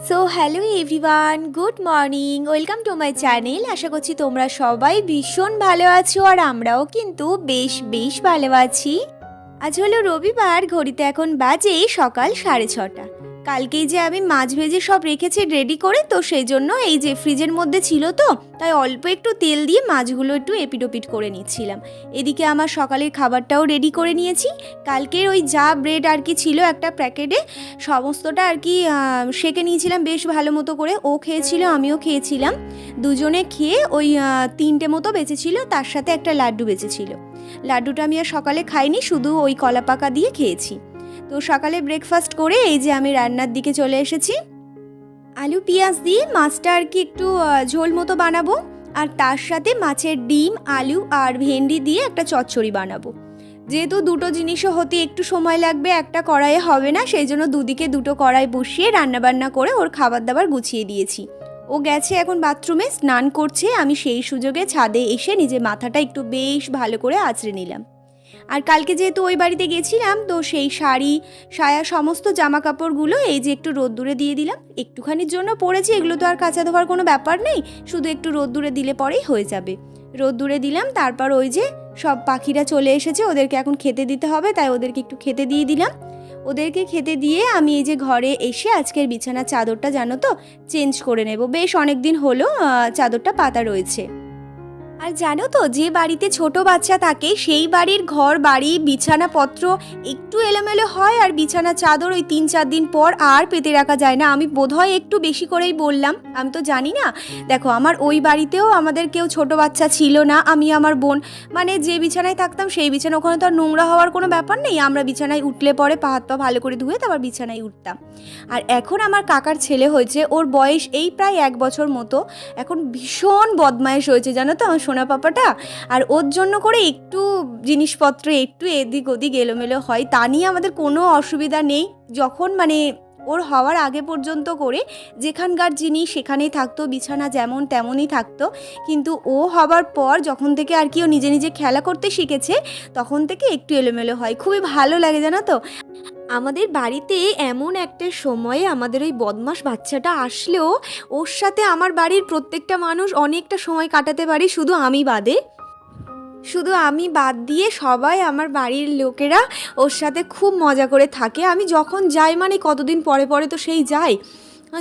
So hello everyone good morning welcome to my channel আশা করছি তোমরা সবাই ভীষণ ভালো আছো আর আমরাও কিন্তু বেশ বেশ ভালো আছি। আজ হলো রবিবার, ঘড়িতে এখন বাজে সকাল সাড়ে ছটা। কালকেই যে আমি মাছ ভেজে সব রেখেছি রেডি করে, তো সেই জন্য এই যে ফ্রিজের মধ্যে ছিল তো, তাই অল্প একটু তেল দিয়ে মাছগুলো একটু এপিটোপিট করে নিচ্ছিলাম। এদিকে আমার সকালের খাবারটাও রেডি করে নিয়েছি। কালকের ওই যা ব্রেড আর কি ছিল একটা প্যাকেটে, সমস্তটা আর কি সেঁকে নিয়েছিলাম বেশ ভালো মতো করে। ও খেয়েছিল, আমিও খেয়েছিলাম। দুজনে খেয়ে ওই তিনটে মতো বেঁচেছিল, তার সাথে একটা লাড্ডু বেঁচেছিল। লাড্ডুটা আমি আর সকালে খাইনি, শুধু ওই কলা পাকা দিয়ে খেয়েছি। তো সকালে ব্রেকফাস্ট করে এই যে আমি রান্নার দিকে চলে এসেছি। আলু, পেঁয়াজ দিয়ে মাছটা আর কি একটু ঝোল মতো বানাবো। আর তার সাথে মাছের ডিম, আলু আর ভেন্ডি দিয়ে একটা চচ্চড়ি বানাবো। যেহেতু দুটো জিনিসও হতে একটু সময় লাগবে, একটা কড়াইয়ে হবে না, সেই জন্য দুদিকে দুটো কড়াই বসিয়ে রান্নাবান্না করে ওর খাবার দাবার গুছিয়ে দিয়েছি। ও গেছে এখন বাথরুমে, স্নান করছে, আমি সেই সুযোগে ছাদে এসে নিজের মাথাটা একটু বেশ ভালো করে আঁচড়ে নিলাম। আর কালকে যেহেতু ওই বাড়িতে গেছিলাম, তো সেই শাড়ি, সায়া সমস্ত জামা কাপড়গুলো এই যে একটু রোদ্দুরে দিয়ে দিলাম। একটুখানির জন্য পরেছি, এগুলো তো আর কাঁচা ধোয়ার কোনো ব্যাপার নেই, শুধু একটু রোদ্দুরে দিলে পরেই হয়ে যাবে। রোদ্দুরে দিলাম, তারপর ওই যে সব পাখিরা চলে এসেছে, ওদেরকে এখন খেতে দিতে হবে, তাই ওদেরকে একটু খেতে দিয়ে দিলাম। ওদেরকে খেতে দিয়ে আমি এই যে ঘরে এসে আজকের বিছানার চাদরটা জানো তো, চেঞ্জ করে নেব। বেশ অনেক দিন হলো চাদরটা পাতা রয়েছে। আর জানো তো, যে বাড়িতে ছোট বাচ্চা থাকে, সেই বাড়ির ঘর, বাড়ি, বিছানাপত্র একটু এলোমেলো হয় আর বিছানা চাদর ওই তিন চার দিন পর আর পেতে রাখা যায় না। আমি বোধহয় একটু বেশি করেই বললাম, আমি তো জানি না। দেখো, আমার ওই বাড়িতেও আমাদের কেউ ছোট বাচ্চা ছিল না, আমি আমার বোন মানে যে বিছানায় থাকতাম সেই বিছানা, ওখানে তো আর নোংরা হওয়ার কোনো ব্যাপার নেই। আমরা বিছানায় উঠলে পরে পা হাত পা ভালো করে ধুয়ে তারপর বিছানায় উঠতাম। আর এখন আমার কাকার ছেলে হয়েছে, ওর বয়স এই প্রায় এক বছর মতো, এখন ভীষণ বদমায়েশ হয়েছে, জানো তো? আমার সোনা পাপাটা আর ওর জন্য করে একটু জিনিসপত্র একটু এদিক ওদিক এলোমেলো হয়। তা নিয়ে আমাদের কোনো অসুবিধা নেই। যখন মানে ওর হওয়ার আগে পর্যন্ত করে যেখানকার জিনিস সেখানেই থাকতো, বিছানা যেমন তেমনই থাকতো। কিন্তু ও হবার পর যখন থেকে আর কি ও নিজে নিজে খেলা করতে শিখেছে, তখন থেকে একটু এলোমেলো হয়। খুবই ভালো লাগে, জানো তো? আমাদের বাড়িতে এমন একটা সময়ে আমাদের ওই বদমাস বাচ্চাটা আসলেও ওর সাথে আমার বাড়ির প্রত্যেকটা মানুষ অনেকটা সময় কাটাতে পারি, শুধু আমি বাদে। শুধু আমি বাদ দিয়ে সবাই আমার বাড়ির লোকেরা ওর সাথে খুব মজা করে থাকে। আমি যখন যাই মানে কতদিন পরে পরে তো সেই যাই।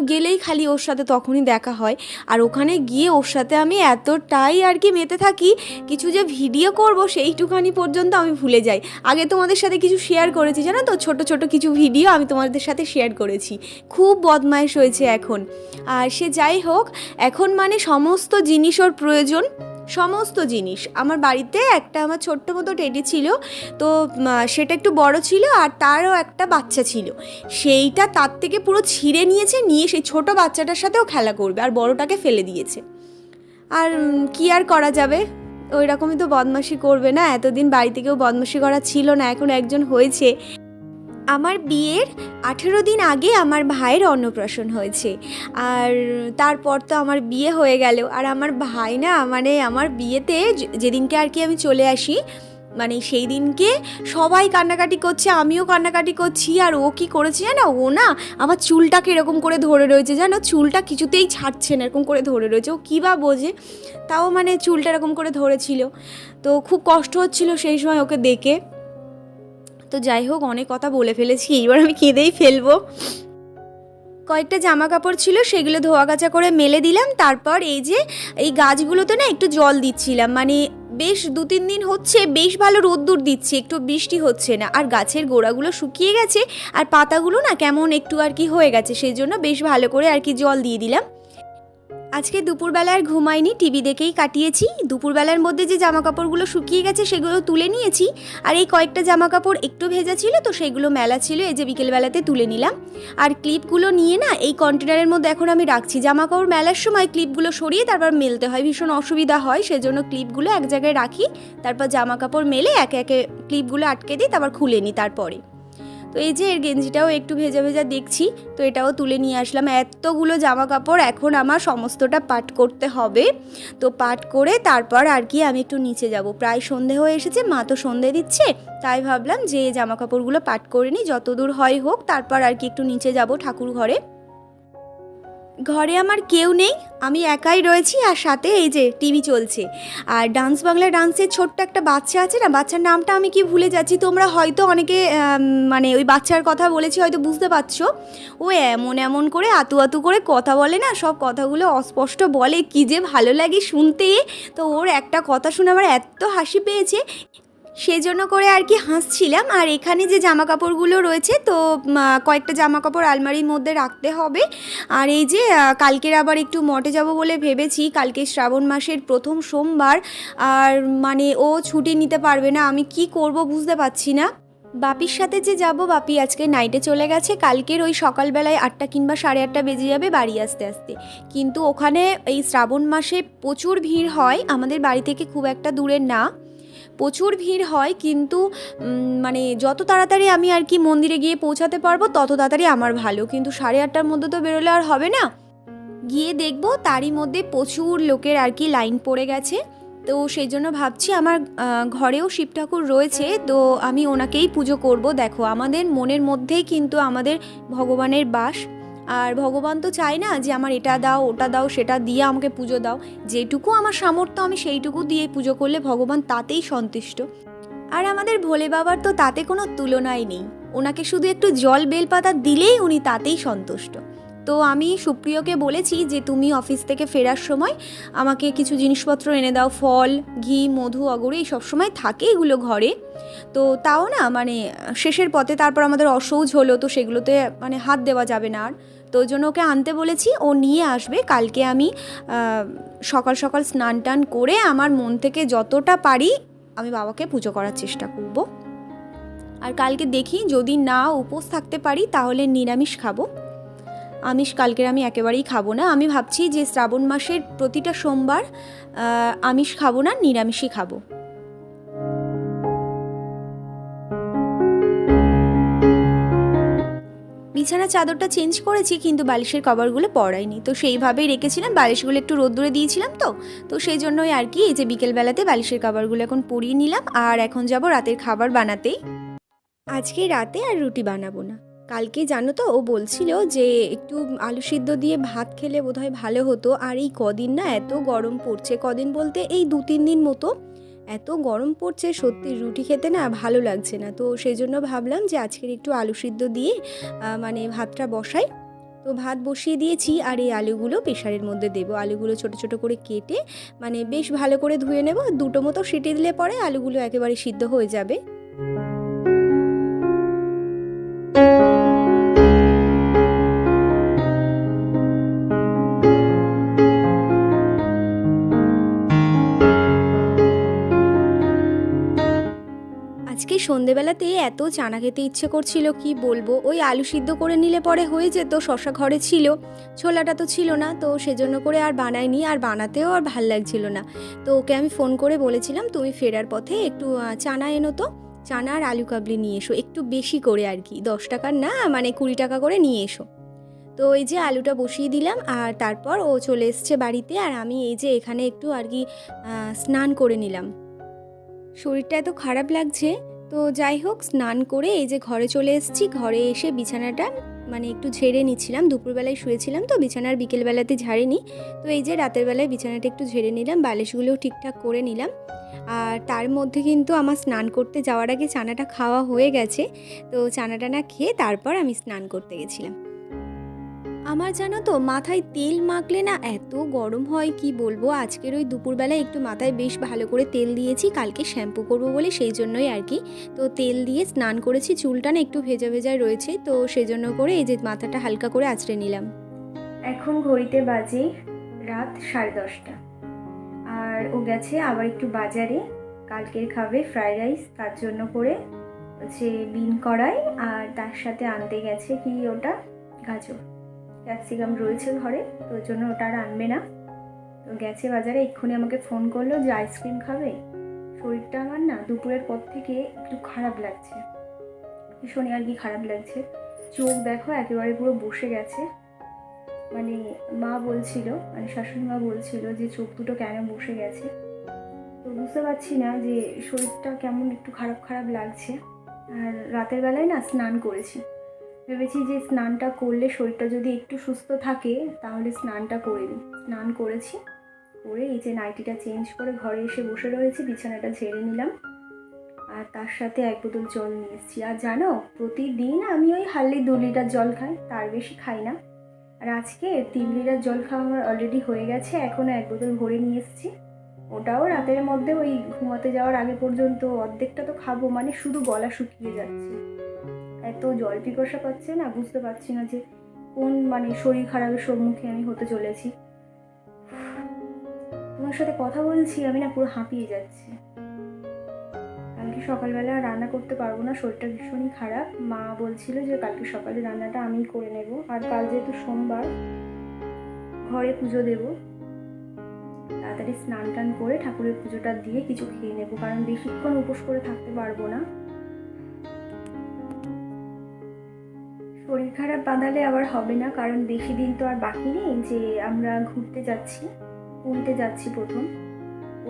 গেলেই খালি ওর সাথে তখনই দেখা হয়। আর ওখানে গিয়ে ওর সাথে আমি এতটাই আর কি মেতে থাকি, কিছু যে ভিডিও করব সেইটুখানি পর্যন্ত আমি ভুলে যাই। আগে তোমাদের সাথে কিছু শেয়ার করেছি, জানো তো? ছোট ছোট কিছু ভিডিও আমি তোমাদের সাথে শেয়ার করেছি। খুব বদমাইশ হয়েছে এখন। আর সে যাই হোক, এখন মানে সমস্ত জিনিস ওর প্রয়োজন। সমস্ত জিনিস। আমার বাড়িতে একটা আমার ছোট্ট মতো টেডি ছিল, তো সেটা একটু বড় ছিল আর তারও একটা বাচ্চা ছিল। সেইটা তার থেকে পুরো ছিঁড়ে নিয়েছে, নিয়ে সেই ছোট বাচ্চাটার সাথেও খেলা করবে আর বড়টাকে ফেলে দিয়েছে। আর কি আর করা যাবে? ওই রকমই তো বদমাশি করবে না? এতদিন বাড়িতে কেউ বদমাশি করা ছিল না, এখন একজন হয়েছে। আমার বিয়ের আঠেরো দিন আগে আমার ভাইয়ের অন্নপ্রাশন হয়েছে। আর তারপর তো আমার বিয়ে হয়ে গেল। আর আমার ভাই না মানে আমার বিয়েতে যেদিনকে আর কি আমি চলে আসি মানে সেই দিনকে সবাই কান্নাকাটি করছে, আমিও কান্নাকাটি করছি। আর ও কি করেছে জানো? ও না, আমার চুলটাকে এরকম করে ধরে রয়েছে জানো? চুলটা কিছুতেই ছাড়ছে না, এরকম করে ধরে রয়েছে। ও কী বা বোঝে? তাও মানে চুলটা এরকম করে ধরেছিল। তো খুব কষ্ট হচ্ছিল সেই সময় ওকে দেখে। তো যাই হোক, অনেক কথা বলে ফেলেছি, এইবার আমি কেঁদেই ফেলব। কয়েকটা জামা কাপড় ছিল, সেগুলো ধোয়া কাচা করে মেলে দিলাম, তারপর এই যে, এই গাছগুলোতে না একটু জল দিচ্ছিলাম মানে বেশ দু তিন দিন হচ্ছে বেশ ভালো রোদ্দুর দিচ্ছে, একটু বৃষ্টি হচ্ছে না, আর গাছের গোড়াগুলো শুকিয়ে গেছে, আর পাতাগুলো না কেমন একটু আর কি হয়ে গেছে, সেই জন্য বেশ ভালো করে আর কি জল দিয়ে দিলাম। আজকে দুপুরবেলা আর ঘুমাইনি, টিভি দেখেই কাটিয়েছি। দুপুরবেলার মধ্যে যে জামা কাপড়গুলো শুকিয়ে গেছে সেগুলো তুলে নিয়েছি। আর এই কয়েকটা জামা কাপড় একটু ভেজা ছিল, তো সেগুলো মেলা ছিল, এই যে বিকেলবেলাতে তুলে নিলাম। আর ক্লিপগুলো নিয়ে না, এই কন্টেনারের মধ্যে এখন আমি রাখছি। জামা কাপড় মেলার সময় ক্লিপগুলো সরিয়ে তারপর মেলতে হয়, ভীষণ অসুবিধা হয়, সেজন্য ক্লিপগুলো এক জায়গায় রাখি, তারপর জামা কাপড় মেলে একে একে ক্লিপগুলো আটকে দিই, তারপর খুলে নিই তারপরে। তো এই যে এর গেঞ্জিটাও একটু ভেজা ভেজা দেখছি, তো এটাও তুলে নিয়ে আসলাম। এতগুলো জামা কাপড় এখন আমার সমস্তটা পাট করতে হবে। তো পাট করে তারপর আর কি আমি একটু নিচে যাব। প্রায় সন্ধে হয়ে এসেছে, মা তো সন্ধে দিচ্ছে, তাই ভাবলাম যে জামা কাপড়গুলো পাট করে নিই, যতদূর হয় হোক, তারপর আর কি একটু নিচে যাব ঠাকুর ঘরে ঘরে আমার কেউ নেই, আমি একাই রয়েছি আর সাথে এই যে টিভি চলছে। আর ডান্স বাংলা ডান্সের ছোট্ট একটা বাচ্চা আছে না, বাচ্চার নামটা আমি কি ভুলে যাচ্ছি? তোমরা হয়তো অনেকে মানে ওই বাচ্চার কথা বলেছি, হয়তো বুঝতে পারছ। ও এমন এমন করে, আতু আতু করে কথা বলে না, সব কথাগুলো অস্পষ্ট বলে, কি যে ভালো লাগে শুনতে। তো ওর একটা কথা শুনে আমার এত হাসি পেয়েছে সেজন্য করে আর কি হাসছিলাম। আর এখানে যে জামা কাপড়গুলো রয়েছে, তো কয়েকটা জামা কাপড় আলমারির মধ্যে রাখতে হবে। আর এই যে কালকের আবার একটু মঠে যাব বলে ভেবেছি, কালকে শ্রাবণ মাসের প্রথম সোমবার। আর মানে ও ছুটি নিতে পারবে না, আমি কি করব বুঝতে পারছি না। বাপির সাথে যে যাব, বাপি আজকে নাইটে চলে গেছে। কালকের ওই সকালবেলায় আটটা কিংবা সাড়ে আটটা বেজে যাবে বাড়ি আসতে আসতে। কিন্তু ওখানে এই শ্রাবণ মাসে প্রচুর ভিড় হয়, আমাদের বাড়ি থেকে খুব একটা দূরে না। প্রচুর ভিড় হয়, কিন্তু মানে যত তাড়াতাড়ি আমি আর কি মন্দিরে গিয়ে পৌঁছাতে পারব, তত তাড়াতাড়ি আমার ভালো। কিন্তু সাড়ে আটটার মধ্যে তো বেরোলে আর হবে না। গিয়ে দেখব, তারই মধ্যে প্রচুর লোকের আর কি লাইন পড়ে গেছে। তো সেই জন্য ভাবছি আমার ঘরেও শিব ঠাকুর রয়েছে, তো আমি ওনাকেই পুজো করব। দেখো, আমাদের মনের মধ্যেই কিন্তু আমাদের ভগবানের বাস। আর ভগবান তো চায় না যে আমার এটা দাও, ওটা দাও, সেটা দিয়ে আমাকে পুজো দাও। যেটুকু আমার সামর্থ্য, আমি সেইটুকু দিয়ে পুজো করলে ভগবান তাতেই সন্তুষ্ট। আর আমাদের ভোলে বাবার তো তাতে কোনো তুলনাই নেই। ওনাকে শুধু একটু জল বেলপাতা দিলেই উনি তাতেই সন্তুষ্ট। তো আমি সুপ্রিয়কে বলেছি যে, তুমি অফিস থেকে ফেরার সময় আমাকে কিছু জিনিসপত্র এনে দাও, ফল, ঘি, মধু, অগরে, এই সবসময় থাকে এগুলো ঘরে। তো তাও না মানে শেষের পথে তারপর আমাদের অসৌজ হলো, তো সেগুলোতে মানে হাত দেওয়া যাবে না আর। তো ওই জন্য ওকে আনতে বলেছি। ও নিয়ে আসবে। কালকে আমি সকাল সকাল স্নান টান করে আমার মন থেকে যতটা পারি আমি বাবাকে পুজো করার চেষ্টা করব। আর কালকে দেখি যদি না উপোস থাকতে পারি তাহলে নিরামিষ খাব। আমিষ কালকের আমি একেবারেই খাব না। আমি ভাবছি যে শ্রাবণ মাসের প্রতিটা সোমবার আমিষ খাব না, নিরামিষই খাব। বিছানা চাদরটা চেঞ্জ করেছি, কিন্তু বালিশের কভারগুলো পরাইনি তো সেইভাবেই রেখেছিলাম, বালিশগুলো একটু রোদ্দুরে দিয়েছিলাম তো। তো সেই জন্যই আর কি এই যে বিকেলবেলাতে বালিশের কভারগুলো এখন পরিয়ে নিলাম, আর এখন যাব রাতের খাবার বানাতেই। আজকে রাতে আর রুটি বানাবো না। কালকে জানো তো, ও বলছিল যে একটু আলু সিদ্ধ দিয়ে ভাত খেলে বোধহয় ভালো হতো, আর এই কদিন না এত গরম পড়ছে। কদিন বলতে এই দু তিন দিন মতো এত গরম পড়ছে, সত্যি রুটি খেতে না ভালো লাগছে না। তো সেই জন্য ভাবলাম যে আজকের একটু আলু সিদ্ধ দিয়ে মানে ভাতটা বসাই। তো ভাত বসিয়ে দিয়েছি আর এই আলুগুলো প্রেশারের মধ্যে দেব। আলুগুলো ছোট ছোট করে কেটে মানে বেশ ভালো করে ধুয়ে নেব। দুটো মতো সিটি দিলে পরে আলুগুলো একেবারে সিদ্ধ হয়ে যাবে। সন্ধেবেলাতে এত চানা খেতে ইচ্ছে করছিল, কি বলব? ওই আলু সিদ্ধ করে নিলে পরে হয়ে যেত, শশা ঘরে ছিল, ছোলাটা তো ছিল না, তো সেজন্য করে আর বানাইনি আর বানাতেও আর ভালো লাগছিল না। তো ওকে আমি ফোন করে বলেছিলাম, তুমি ফেরার পথে একটু চানা এনো তো, চানা আর আলু কাবলি নিয়ে এসো, একটু বেশি করে আর কি, দশ টাকার না মানে কুড়ি টাকা করে নিয়ে এসো। তো এই যে আলুটা বসিয়ে দিলাম, আর তারপর ও চলে এসছে বাড়িতে, আর আমি এই যে এখানে একটু আর কি স্নান করে নিলাম। শরীরটা এত খারাপ লাগছে তো যাই হোক, স্নান করে এই যে ঘরে চলে এসেছি। ঘরে এসে বিছানাটা মানে একটু ঝেড়ে নিচ্ছিলাম। দুপুরবেলায় শুয়েছিলাম তো, বিছানার বিকেলবেলাতে ঝাড়িনি। তো এই যে রাতের বেলায় বিছানাটা একটু ঝেড়ে নিলাম, বালিশগুলোও ঠিকঠাক করে নিলাম। আর তার মধ্যে কিন্তু আমার স্নান করতে যাওয়ার আগে চানাটা খাওয়া হয়ে গেছে। তো চানাটা না খেয়ে তারপর আমি স্নান করতে গেছিলাম। আমার জানো তো, মাথায় তেল মাখলে না এত গরম হয়, কি বলব? আজকের ওই দুপুরবেলায় একটু মাথায় বেশ ভালো করে তেল দিয়েছি, কালকে শ্যাম্পু করব বলে সেই জন্যই আর কি। তো তেল দিয়ে স্নান করেছি, চুলটা না একটু ভেজা ভেজা রয়েছে, তো সেই জন্য করে এই যে মাথাটা হালকা করে আঁচড়ে নিলাম। এখন ঘড়িতে বাজে রাত সাড়ে দশটা। আর ও গেছে আবার একটু বাজারে, কালকের খাবে ফ্রাইড রাইস, তার জন্য করে হচ্ছে বিন কড়াই, আর তার সাথে আনতে গেছে কি ওটা? গাজর। ক্যাপসিকাম রয়েছে ঘরে, তো ওই জন্য ওটা আর আনবে না। তো গেছে বাজারে, এক্ষুনি আমাকে ফোন করল যে আইসক্রিম খাবে। শরীরটা আমার না দুপুরের পর থেকে একটু খারাপ লাগছে। ভীষণই আর কি খারাপ লাগছে। চোখ দেখো একেবারে পুরো বসে গেছে। মানে মা বলছিল মানে শাশুড়ি মা বলছিল যে চোখ দুটো কেন বসে গেছে? তো বুঝতে পারছি না যে শরীরটা কেমন একটু খারাপ খারাপ লাগছে। আর রাতের বেলায় না স্নান করেছি। ভেবেছি যে স্নানটা করলে শরীরটা যদি একটু সুস্থ থাকে, তাহলে স্নানটা করে নিই স্নান করেছি, করে এই যে নাইটিটা চেঞ্জ করে ঘরে এসে বসে রয়েছি, বিছানাটা ঝেড়ে নিলাম। আর তার সাথে এক বোতল জল নিয়ে এসেছি। আর জানো, প্রতিদিন আমি ওই হার্লি দু লিটার জল খাই, তার বেশি খাই না। আর আজকে তিন লিটার জল খাওয়া আমার অলরেডি হয়ে গেছে, এখনও এক বোতল ভরে নিয়ে এসেছি। ওটাও রাতের মধ্যে ওই ঘুমাতে যাওয়ার আগে পর্যন্ত অর্ধেকটা তো খাব মানে শুধু গলা শুকিয়ে যাচ্ছে। এত জল পিপাসা পাচ্ছে না, বুঝতে পারছি না যে কোন মানে শরীর খারাপের সম্মুখে আমি হতে চলেছি। তোমার সাথে কথা বলছি, আমি না পুরো হাঁপিয়ে যাচ্ছি। কালকে সকালবেলা রান্না করতে পারব না, শরীরটা ভীষণই খারাপ। মা বলছিল যে কালকে সকালে রান্নাটা আমিই করে নেব, আর কাল যেহেতু সোমবার, ঘরে পুজো দেব। তাড়াতাড়ি স্নান টান করে ঠাকুরের পুজোটা দিয়ে কিছু খেয়ে নেব, কারণ বেশিক্ষণ উপোস করে থাকতে পারব না। শরীর খারাপ বাঁধালে আবার হবে না, কারণ বেশি দিন তো আর বাকি নেই যে আমরা ঘুরতে যাচ্ছি, পুরীতে যাচ্ছি প্রথম।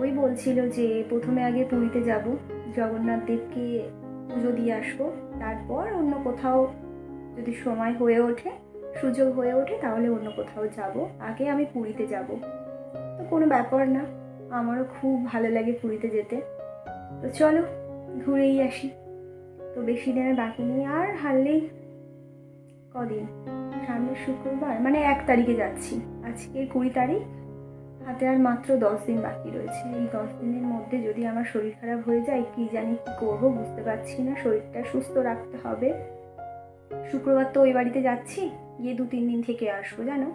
ওই বলছিল যে প্রথমে আগে পুরীতে যাব, জগন্নাথ দেবকে পুজো দিয়ে আসব, তারপর অন্য কোথাও যদি সময় হয়ে ওঠে, সুযোগ হয়ে ওঠে তাহলে অন্য কোথাও যাব, আগে আমি পুরীতে যাব। তো কোনো ব্যাপার না, আমারও খুব ভালো লাগে পুরীতে যেতে। তো চলো, ঘুরেই আসি। তো বেশি দিনের বাকি নেই, আর হারলেই কদিন? সামনের শুক্রবার মানে এক তারিখে যাচ্ছি। আজকে কুড়ি তারিখ, হাতে আর মাত্র দশ দিন বাকি রয়েছে। এই দশ দিনের মধ্যে যদি আমার শরীর খারাপ হয়ে যায়, কি জানি কী করব বুঝতে পারছি না। শরীরটা সুস্থ রাখতে হবে। শুক্রবার তো ওই বাড়িতে যাচ্ছি, গিয়ে দু তিন দিন থেকে আসব, জানো?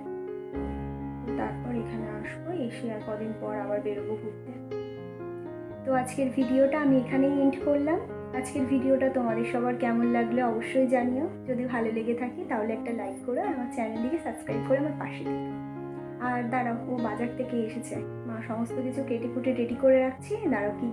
তারপর এখানে আসব, এসে আর কদিন পর আবার বেরোবো ঘুরতে। তো আজকের ভিডিওটা আমি এখানেই এন্ড করলাম। আজকের ভিডিওটা তোমাদের সবার কেমন লাগল অবশ্যই জানিও। যদি ভালো লেগে থাকে তাহলে একটা লাইক করে আমার চ্যানেলটিকে সাবস্ক্রাইব করে আমার পাশে থেকো। আর দাঁড়াও, ও বাজার থেকে এসেছে। মা, সমস্ত কিছু কেটে কুটে রেডি করে রাখছি। দাঁড়াও কি